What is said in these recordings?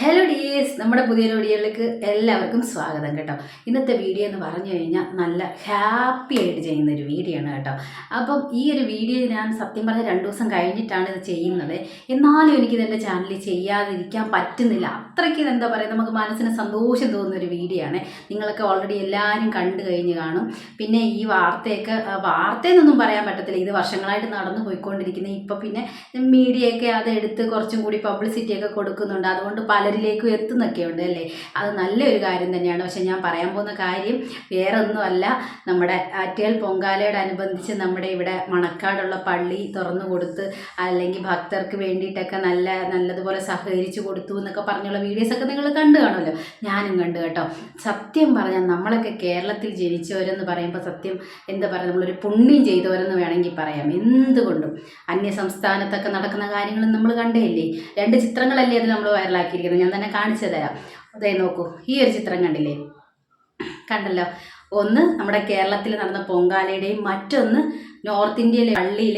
Hello dears നമ്മുടെ പുതിയ വീഡിയോയിലേക്ക് എല്ലാവർക്കും സ്വാഗതം കേട്ടോ. ഇന്നത്തെ വീഡിയോ എന്ന് പറഞ്ഞു കഴിഞ്ഞാൽ നല്ല ഹാപ്പി ആയിട്ട് ചെയ്യുന്ന ഒരു വീഡിയോ ആണ് കേട്ടോ. അപ്പം ഈ ഒരു വീഡിയോ ഞാൻ സത്യം പറഞ്ഞ രണ്ട് ദിവസം കഴിഞ്ഞിട്ടാണ് ഇത് ചെയ്യുന്നത്. എന്നാലും എനിക്കിത് എന്റെ ചാനലിൽ ചെയ്യാതിരിക്കാൻ പറ്റുന്നില്ല. അത്രയ്ക്ക് എന്താ പറയുക നമുക്ക് മനസ്സിന് സന്തോഷം തോന്നുന്ന ഒരു വീഡിയോ ആണ്. നിങ്ങളൊക്കെ ഓൾറെഡി എല്ലാവരും കണ്ടു കഴിഞ്ഞ് കാണും. പിന്നെ ഈ വാർത്തയൊക്കെ വാർത്തയെന്നൊന്നും പറയാൻ പറ്റത്തില്ല. ഇത് വർഷങ്ങളായിട്ട് നടന്നു പോയിക്കൊണ്ടിരിക്കുന്നത് ഇപ്പം പിന്നെ മീഡിയയൊക്കെ അതെടുത്ത് കുറച്ചും കൂടി പബ്ലിസിറ്റിയൊക്കെ കൊടുക്കുന്നുണ്ട്. അതുകൊണ്ട് പലരിലേക്കും എത്തുന്നൊക്കെ ഉണ്ട് അല്ലേ? അത് നല്ലൊരു കാര്യം തന്നെയാണ്. പക്ഷെ ഞാൻ പറയാൻ പോകുന്ന കാര്യം വേറെ ഒന്നുമല്ല നമ്മുടെ ആറ്റുകാൽ പൊങ്കാലയോടനുബന്ധിച്ച് നമ്മുടെ ഇവിടെ മണക്കാടുള്ള പള്ളി തുറന്നു കൊടുത്ത് അല്ലെങ്കിൽ ഭക്തർക്ക് വേണ്ടിയിട്ടൊക്കെ നല്ല നല്ലതുപോലെ സഹകരിച്ച് കൊടുത്തു എന്നൊക്കെ പറഞ്ഞുള്ള വീഡിയോസൊക്കെ നിങ്ങൾ കണ്ടു കാണുമല്ലോ? ഞാനും കണ്ടു കേട്ടോ. സത്യം പറഞ്ഞാൽ നമ്മളൊക്കെ കേരളത്തിൽ ജനിച്ചവരെന്ന് പറയുമ്പോൾ സത്യം എന്താ പറയുക? നമ്മളൊരു പുണ്യം ചെയ്തവരെന്ന് വേണമെങ്കിൽ പറയാം. എന്തുകൊണ്ടും. അന്യ സംസ്ഥാനത്തൊക്കെ നടക്കുന്ന കാര്യങ്ങളും നമ്മൾ കണ്ടേയില്ലേ? രണ്ട് ചിത്രങ്ങളല്ലേ അത് നമ്മൾ വൈറലാക്കിയിരിക്കുന്നത്. ഞാൻ തന്നെ കാണിച്ചു തരാം. അതേ നോക്കൂ ഈ ഒരു ചിത്രം കണ്ടില്ലേ? കണ്ടല്ലോ? ഒന്ന് നമ്മുടെ കേരളത്തിൽ നടന്ന പൊങ്കാലയുടെയും മറ്റൊന്ന് നോർത്ത് ഇന്ത്യയിലെ പള്ളിയിൽ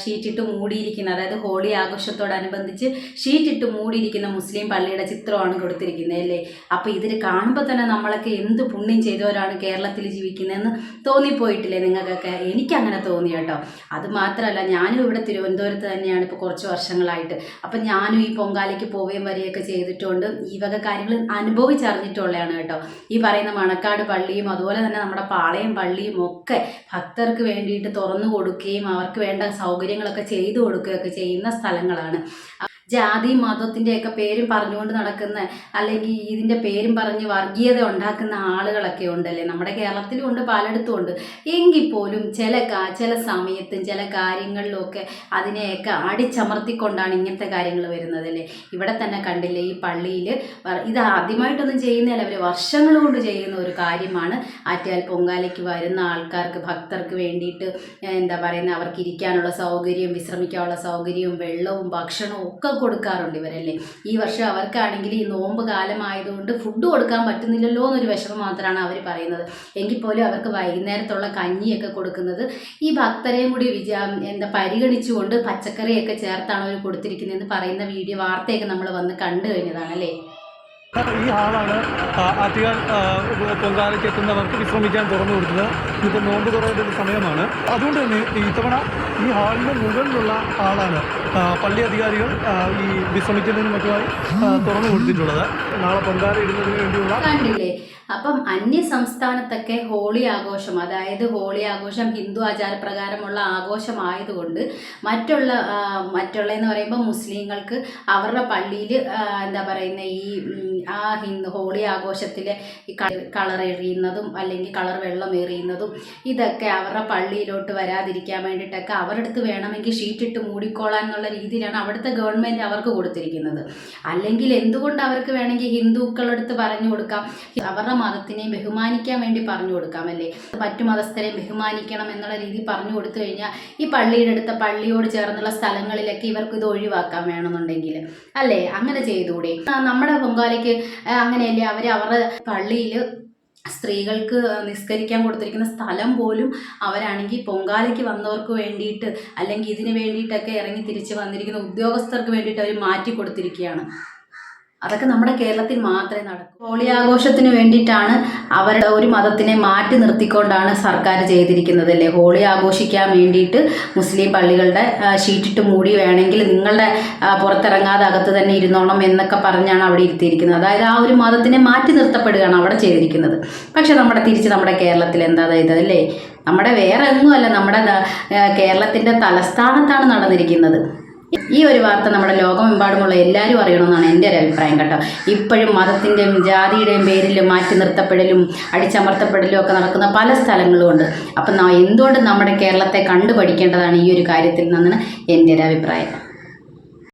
ഷീറ്റിട്ട് മൂടിയിരിക്കുന്ന അതായത് ഹോളി ആഘോഷത്തോടനുബന്ധിച്ച് ഷീറ്റിട്ട് മൂടിയിരിക്കുന്ന മുസ്ലിം പള്ളിയുടെ ചിത്രമാണ് കൊടുത്തിരിക്കുന്നത് അല്ലേ? അപ്പോൾ ഇതിൽ കാണുമ്പോൾ തന്നെ നമ്മളൊക്കെ എന്ത് പുണ്യം ചെയ്തവരാണ് കേരളത്തിൽ ജീവിക്കുന്നതെന്ന് തോന്നിപ്പോയിട്ടില്ലേ നിങ്ങൾക്കൊക്കെ? എനിക്കങ്ങനെ തോന്നി കേട്ടോ. അത് മാത്രമല്ല ഞാനും ഇവിടെ തിരുവനന്തപുരത്ത് തന്നെയാണ് ഇപ്പോൾ കുറച്ച് വർഷങ്ങളായിട്ട്. അപ്പം ഞാനും ഈ പൊങ്കാലയ്ക്ക് പോവുകയും വരികയൊക്കെ ചെയ്തിട്ടുണ്ട്. ഈ വക കാര്യങ്ങൾ അനുഭവിച്ചറിഞ്ഞിട്ടുള്ളതാണ് കേട്ടോ. ഈ പറയുന്ന മണക്കാട് പള്ളിയും അതുപോലെ തന്നെ നമ്മുടെ പാളയം പള്ളിയും ഒക്കെ ഭക്തർക്ക് വേണ്ടിയിട്ട് തുറന്നു കൊടുക്കുകയും അവർക്ക് വേണ്ട സൗകര്യങ്ങളൊക്കെ ചെയ്തു കൊടുക്കുകയൊക്കെ ചെയ്യുന്ന സ്ഥലങ്ങളാണ്. ജാതി മതത്തിന്റെയൊക്കെ പേരും പറഞ്ഞുകൊണ്ട് നടക്കുന്ന അല്ലെങ്കിൽ ഇതിന്റെ പേരും പറഞ്ഞ് വർഗീയത ഉണ്ടാക്കുന്ന ആളുകളൊക്കെ ഉണ്ടല്ലേ? നമ്മുടെ കേരളത്തിലും ഉണ്ട് പലയിടത്തും ഉണ്ട്. എങ്കിൽ പോലും ചില ചില സമയത്തും ചില കാര്യങ്ങളിലൊക്കെ അതിനെയൊക്കെ അടിച്ചമർത്തിക്കൊണ്ടാണ് ഇങ്ങനത്തെ കാര്യങ്ങൾ വരുന്നത് അല്ലേ ഇവിടെ തന്നെ കണ്ടില്ലേ ഈ പള്ളിയിൽ ഇത് ആദ്യമായിട്ടൊന്നും ചെയ്യുന്നതല്ല. അവർ വർഷങ്ങൾ കൊണ്ട് ചെയ്യുന്ന ഒരു കാര്യമാണ്. ആറ്റുകാൽ പൊങ്കാലയ്ക്ക് വരുന്ന ആൾക്കാർക്ക് ഭക്തർക്ക് വേണ്ടിയിട്ട് എന്താ പറയുന്നത് അവർക്ക് ഇരിക്കാനുള്ള സൗകര്യം വിശ്രമിക്കാനുള്ള സൗകര്യവും വെള്ളവും ഭക്ഷണവും ഒക്കെ കൊടുക്കാറുണ്ട് ഇവരല്ലേ? ഈ വർഷം അവർക്കാണെങ്കിൽ ഈ നോമ്പ് കാലമായതുകൊണ്ട് ഫുഡ് കൊടുക്കാൻ പറ്റുന്നില്ലല്ലോ എന്നൊരു വിഷമം മാത്രമാണ് അവർ പറയുന്നത്. എങ്കിൽ പോലും അവർക്ക് വൈകുന്നേരത്തുള്ള കഞ്ഞിയൊക്കെ കൊടുക്കുന്നത് ഈ ഭക്തരെയും കൂടി വിചാ എന്താ പരിഗണിച്ചുകൊണ്ട് പച്ചക്കറിയൊക്കെ ചേർത്താണ് അവർ കൊടുത്തിരിക്കുന്നതെന്ന് പറയുന്ന വീഡിയോ വാർത്തയൊക്കെ നമ്മൾ വന്ന് കണ്ടു കഴിഞ്ഞതാണ് അല്ലേ? ഈ ഹാളാണ് ആറ്റുകാൽ പൊങ്കാലയ്ക്ക് എത്തുന്നവർക്ക് വിശ്രമിക്കാൻ തുറന്നു കൊടുത്തത്. ഇപ്പോൾ നോമ്പ് തുറയേണ്ട ഒരു സമയമാണ്. അതുകൊണ്ട് തന്നെ ഇത്തവണ ഈ ഹാളിന് മുകളിലുള്ള ഹാളാണ് പള്ളി അധികാരികൾ ഈ വിശ്രമിക്കുന്നതിനും മറ്റുമായി തുറന്നു കൊടുത്തിട്ടുള്ളത്. നാളെ പൊങ്കാല ഇടുന്നതിന് വേണ്ടിയുള്ള അപ്പം അന്യ സംസ്ഥാനത്തൊക്കെ ഹോളി ആഘോഷം അതായത് ഹോളി ആഘോഷം ഹിന്ദു ആചാരപ്രകാരമുള്ള ആഘോഷമായതുകൊണ്ട് മറ്റുള്ള മറ്റുള്ള എന്ന് പറയുമ്പോൾ മുസ്ലിങ്ങൾക്ക് അവരുടെ പള്ളിയിൽ എന്താ പറയുന്ന ഈ ആ ഹിന്ദു ഹോളി ആഘോഷത്തിലെ ഈ കളർ എറിയുന്നതും അല്ലെങ്കിൽ കളർ വെള്ളം എറിയുന്നതും ഇതൊക്കെ അവരുടെ പള്ളിയിലോട്ട് വരാതിരിക്കാൻ വേണ്ടിയിട്ടൊക്കെ അവരുടെ അടുത്ത് വേണമെങ്കിൽ ഷീറ്റിട്ട് മൂടിക്കോളാൻ രീതിയിലാണ് അവിടുത്തെ ഗവൺമെന്റ് അവർക്ക് കൊടുത്തിരിക്കുന്നത്. അല്ലെങ്കിൽ എന്തുകൊണ്ട് അവർക്ക് വേണമെങ്കിൽ ഹിന്ദുക്കളടുത്ത് പറഞ്ഞു കൊടുക്കാം? അവരുടെ മതത്തിനെ ബഹുമാനിക്കാൻ വേണ്ടി പറഞ്ഞു കൊടുക്കാം അല്ലേ? മറ്റു മതസ്ഥരെ ബഹുമാനിക്കണം എന്നുള്ള രീതി പറഞ്ഞു കൊടുത്തു കഴിഞ്ഞാൽ ഈ പള്ളിയുടെ അടുത്ത പള്ളിയോട് ചേർന്നുള്ള സ്ഥലങ്ങളിലൊക്കെ ഇവർക്ക് ഇത് ഒഴിവാക്കാൻ വേണമെന്നുണ്ടെങ്കിൽ അല്ലേ? അങ്ങനെ ചെയ്തുകൂടെ? നമ്മുടെ പൊങ്കാലയ്ക്ക് അങ്ങനെയല്ലേ അവർ അവരുടെ പള്ളിയിൽ സ്ത്രീകൾക്ക് നിസ്കരിക്കാൻ കൊടുത്തിരിക്കുന്ന സ്ഥലം പോലും അവരാണെങ്കിൽ പൊങ്കാലയ്ക്ക് വന്നവർക്ക് വേണ്ടിയിട്ട് അല്ലെങ്കിൽ ഇതിന് വേണ്ടിയിട്ടൊക്കെ ഇറങ്ങി തിരിച്ച് വന്നിരിക്കുന്ന ഉദ്യോഗസ്ഥർക്ക് വേണ്ടിയിട്ട് അവർ മാറ്റി കൊടുത്തിരിക്കുകയാണ്. അതൊക്കെ നമ്മുടെ കേരളത്തിൽ മാത്രമേ നടക്കൂ. ഹോളി ആഘോഷത്തിന് വേണ്ടിയിട്ടാണ് അവരുടെ ഒരു മതത്തിനെ മാറ്റി നിർത്തിക്കൊണ്ടാണ് സർക്കാർ ചെയ്തിരിക്കുന്നത് അല്ലേ ഹോളി ആഘോഷിക്കാൻ വേണ്ടിയിട്ട് മുസ്ലിം പള്ളികളുടെ ഷീറ്റിട്ട് മൂടി വേണമെങ്കിൽ നിങ്ങളുടെ പുറത്തിറങ്ങാതെ അകത്ത് തന്നെ ഇരുന്നോണം എന്നൊക്കെ പറഞ്ഞാണ് അവിടെ ഇരുത്തിയിരിക്കുന്നത്. അതായത് ആ ഒരു മതത്തിനെ മാറ്റി നിർത്തപ്പെടുകയാണ് അവിടെ ചെയ്തിരിക്കുന്നത്. പക്ഷെ നമ്മുടെ തിരിച്ച് നമ്മുടെ കേരളത്തിൽ എന്താ ചെയ്തത് അല്ലേ? നമ്മുടെ വേറെ ഒന്നുമല്ല നമ്മുടെ കേരളത്തിന്റെ തലസ്ഥാനത്താണ് നടന്നിരിക്കുന്നത്. ഈ ഒരു വാർത്ത നമ്മുടെ ലോകമെമ്പാടുമുള്ള എല്ലാവരും അറിയണമെന്നാണ് എന്റെ ഒരു അഭിപ്രായം കേട്ടോ. ഇപ്പോഴും മതത്തിന്റെയും ജാതിയുടെയും പേരിൽ മാറ്റി നിർത്തപ്പെടലും അടിച്ചമർത്തപ്പെടലും ഒക്കെ നടക്കുന്ന പല സ്ഥലങ്ങളും ഉണ്ട്. അപ്പം എന്തുകൊണ്ട് നമ്മുടെ കേരളത്തെ കണ്ടുപഠിക്കേണ്ടതാണ് ഈ ഒരു കാര്യത്തിൽ നിന്നാണ് എന്റെ ഒരു അഭിപ്രായം.